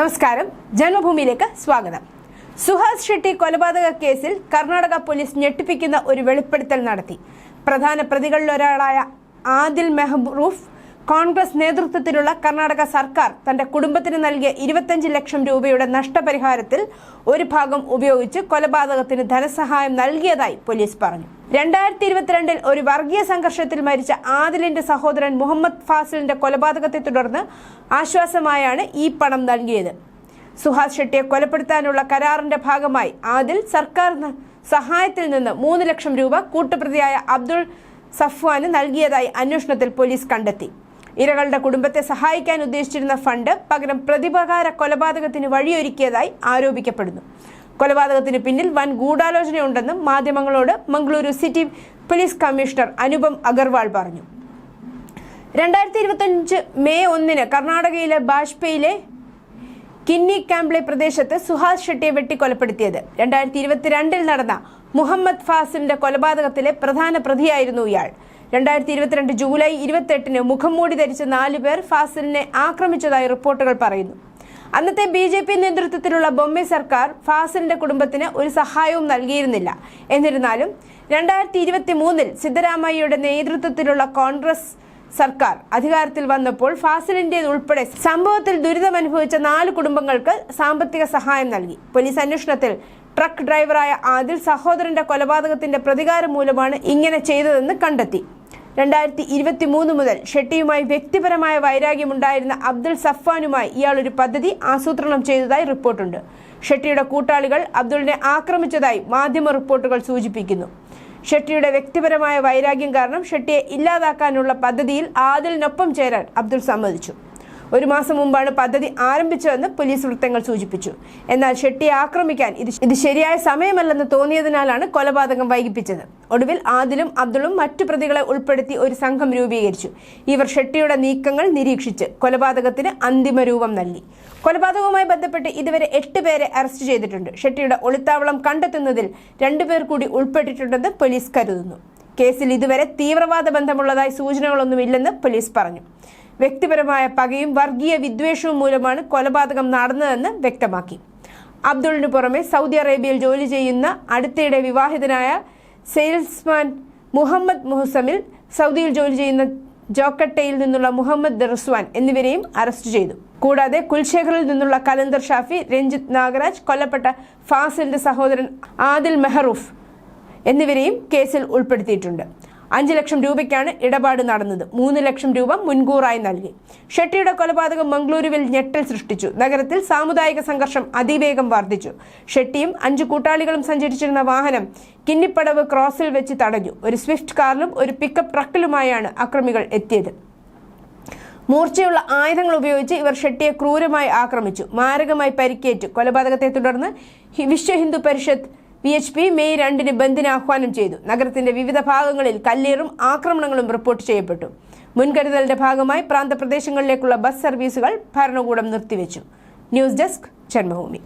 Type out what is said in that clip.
നമസ്കാരം. ജന്മഭൂമിയിലേക്ക് സ്വാഗതം. സുഹാസ് ഷെട്ടി കൊലപാതക കേസിൽ കർണാടക പോലീസ് ഞെട്ടിപ്പിക്കുന്ന ഒരു വെളിപ്പെടുത്തൽ നടത്തി. പ്രധാന പ്രതികളിലൊരാളായ ആദിൽ മെഹ്റൂഫ് കോൺഗ്രസ് നേതൃത്വത്തിലുള്ള കർണാടക സർക്കാർ തന്റെ കുടുംബത്തിന് നൽകിയ ഇരുപത്തഞ്ച് ലക്ഷം രൂപയുടെ നഷ്ടപരിഹാരത്തിൽ ഒരു ഭാഗം ഉപയോഗിച്ച് കൊലപാതകത്തിന് ധനസഹായം നൽകിയതായി പോലീസ് പറഞ്ഞു. രണ്ടായിരത്തി ഇരുപത്തിരണ്ടിൽ ഒരു വർഗീയ സംഘർഷത്തിൽ മരിച്ച ആദിലിന്റെ സഹോദരൻ മുഹമ്മദ് ഫാസിലിന്റെ കൊലപാതകത്തെ തുടർന്ന് ആശ്വാസമായാണ് ഈ പണം നൽകിയത്. സുഹാസ് ഷെട്ടിയെ കൊലപ്പെടുത്താനുള്ള കരാറിന്റെ ഭാഗമായി ആദിൽ സർക്കാർ സഹായത്തിൽ നിന്ന് മൂന്ന് ലക്ഷം രൂപ കൂട്ടുപ്രതിയായ അബ്ദുൾ സഫ്വാന് നൽകിയതായി അന്വേഷണത്തിൽ പോലീസ് കണ്ടെത്തി. ഇരകളുടെ കുടുംബത്തെ സഹായിക്കാൻ ഉദ്ദേശിച്ചിരുന്ന ഫണ്ട് പകരം പ്രതിപകാര കൊലപാതകത്തിന് വഴിയൊരുക്കിയതായി ആരോപിക്കപ്പെടുന്നു. കൊലപാതകത്തിന് പിന്നിൽ വൻ ഗൂഢാലോചനയുണ്ടെന്നും മാധ്യമങ്ങളോട് Mangaluru city police commissioner Anupam Agarwal പറഞ്ഞു. രണ്ടായിരത്തി ഇരുപത്തഞ്ച് മെയ് ഒന്നിന് കർണാടകയിലെ ബാജ്പേയിലെ കിന്നി ക്യാമ്പ്ലെ പ്രദേശത്ത് സുഹാസ് ഷെട്ടിയെ വെട്ടിക്കൊലപ്പെടുത്തിയത്. രണ്ടായിരത്തി ഇരുപത്തിരണ്ടിൽ നടന്ന മുഹമ്മദ് ഫാസിമിന്റെ കൊലപാതകത്തിലെ പ്രധാന പ്രതിയായിരുന്നു ഇയാൾ. രണ്ടായിരത്തി ഇരുപത്തിരണ്ട് ജൂലൈ ഇരുപത്തെട്ടിന് മുഖംമൂടി ധരിച്ച നാലു പേർ ഫാസിലിനെ ആക്രമിച്ചതായി റിപ്പോർട്ടുകൾ പറയുന്നു. അന്നത്തെ ബി ജെ പി നേതൃത്വത്തിലുള്ള ബൊമ്മെ സർക്കാർ ഫാസിലിന്റെ കുടുംബത്തിന് ഒരു സഹായവും നൽകിയിരുന്നില്ല. എന്നിരുന്നാലും രണ്ടായിരത്തി ഇരുപത്തി മൂന്നിൽ സിദ്ധരാമയ്യയുടെ നേതൃത്വത്തിലുള്ള കോൺഗ്രസ് സർക്കാർ അധികാരത്തിൽ വന്നപ്പോൾ ഫാസിലിന്റെ ഉൾപ്പെടെ സംഭവത്തിൽ ദുരിതമനുഭവിച്ച നാല് കുടുംബങ്ങൾക്ക് സാമ്പത്തിക സഹായം നൽകി. പോലീസ് അന്വേഷണത്തിൽ ട്രക്ക് ഡ്രൈവറായ ആദിൽ സഹോദരന്റെ കൊലപാതകത്തിന്റെ പ്രതികാരം മൂലമാണ് ഇങ്ങനെ ചെയ്തതെന്ന് കണ്ടെത്തി. രണ്ടായിരത്തി ഇരുപത്തി മൂന്ന് മുതൽ ഷെട്ടിയുമായി വ്യക്തിപരമായ വൈരാഗ്യമുണ്ടായിരുന്ന അബ്ദുൾ സഫ്വാനുമായി ഇയാൾ ഒരു പദ്ധതി ആസൂത്രണം ചെയ്തതായി റിപ്പോർട്ടുണ്ട്. ഷെട്ടിയുടെ കൂട്ടാളികൾ അബ്ദുളിനെ ആക്രമിച്ചതായി മാധ്യമ റിപ്പോർട്ടുകൾ സൂചിപ്പിക്കുന്നു. ഷെട്ടിയുടെ വ്യക്തിപരമായ വൈരാഗ്യം കാരണം ഷെട്ടിയെ ഇല്ലാതാക്കാനുള്ള പദ്ധതിയിൽ ആദിലിനൊപ്പം ചേരാൻ അബ്ദുൾ സമ്മതിച്ചു. ഒരു മാസം മുമ്പാണ് പദ്ധതി ആരംഭിച്ചതെന്ന് പോലീസ് വൃത്തങ്ങൾ സൂചിപ്പിച്ചു. എന്നാൽ ഷെട്ടിയെ ആക്രമിക്കാൻ ഇത് ഇത് ശരിയായ സമയമല്ലെന്ന് തോന്നിയതിനാലാണ് കൊലപാതകം വൈകിപ്പിച്ചത്. ഒടുവിൽ ആദിലും അബ്ദുളും മറ്റു പ്രതികളെ ഉൾപ്പെടുത്തി ഒരു സംഘം രൂപീകരിച്ചു. ഇവർ ഷെട്ടിയുടെ നീക്കങ്ങൾ നിരീക്ഷിച്ച് കൊലപാതകത്തിന് അന്തിമ രൂപം നൽകി. കൊലപാതകവുമായി ബന്ധപ്പെട്ട് ഇതുവരെ എട്ട് പേരെ അറസ്റ്റ് ചെയ്തിട്ടുണ്ട്. ഷെട്ടിയുടെ ഒളിത്താവളം കണ്ടെത്തുന്നതിൽ രണ്ടുപേർ കൂടി ഉൾപ്പെട്ടിട്ടുണ്ടെന്ന് പോലീസ് കരുതുന്നു. കേസിൽ ഇതുവരെ തീവ്രവാദ ബന്ധമുള്ളതായി സൂചനകളൊന്നുമില്ലെന്ന് പോലീസ് പറഞ്ഞു. വ്യക്തിപരമായ പകയും വർഗീയ വിദ്വേഷവും മൂലമാണ് കൊലപാതകം നടന്നതെന്ന് വ്യക്തമാക്കി. അബ്ദുളിന് പുറമെ സൗദി അറേബ്യയിൽ ജോലി ചെയ്യുന്ന അടുത്തിടെ വിവാഹിതനായ സെയിൽസ്മാൻ മുഹമ്മദ് മുഹസമിൽ സൗദിയിൽ ജോലി ചെയ്യുന്ന ജോക്കട്ടയിൽ നിന്നുള്ള മുഹമ്മദ് ദർസ്വാൻ എന്നിവരെയും അറസ്റ്റ് ചെയ്തു. കൂടാതെ കുൽശേഖറിൽ നിന്നുള്ള കലന്തർ ഷാഫി രഞ്ജിത്ത് നാഗരാജ് കൊല്ലപ്പെട്ട ഫാസിലിന്റെ സഹോദരൻ ആദിൽ മെഹറൂഫ് എന്നിവരെയും കേസിൽ ഉൾപ്പെടുത്തിയിട്ടുണ്ട്. അഞ്ച് ലക്ഷം രൂപയ്ക്കാണ് ഇടപാട് നടന്നത്. മൂന്ന് ലക്ഷം രൂപ മുൻകൂറായി നൽകി. ഷെട്ടിയുടെ കൊലപാതകം മംഗളൂരുവിൽ ഞെട്ടൽ സൃഷ്ടിച്ചു. നഗരത്തിൽ സാമുദായിക സംഘർഷം അതിവേഗം വർദ്ധിച്ചു. ഷെട്ടിയും അഞ്ചു കൂട്ടാളികളും സഞ്ചരിച്ചിരുന്ന വാഹനം കിന്നിപ്പടവ് ക്രോസിൽ വെച്ച് തടഞ്ഞു. ഒരു സ്വിഫ്റ്റ് കാറിലും ഒരു പിക്കപ്പ് ട്രക്കിലുമായാണ് അക്രമികൾ എത്തിയത്. മൂർച്ചയുള്ള ആയുധങ്ങൾ ഉപയോഗിച്ച് ഇവർ ഷെട്ടിയെ ക്രൂരമായി ആക്രമിച്ചു. മാരകമായി പരിക്കേറ്റു. കൊലപാതകത്തെ തുടർന്ന് Vishwa Hindu Parishad V H P May രണ്ടിന് ബന്ദിന് ആഹ്വാനം ചെയ്തു. നഗരത്തിന്റെ വിവിധ ഭാഗങ്ങളിൽ കല്ലേറും ആക്രമണങ്ങളും റിപ്പോർട്ട് ചെയ്യപ്പെട്ടു. മുൻകരുതലിന്റെ ഭാഗമായി പ്രാന്തപ്രദേശങ്ങളിലേക്കുള്ള ബസ് സർവീസുകൾ ഭരണകൂടം നിർത്തിവെച്ചു. News desk Janmabhumi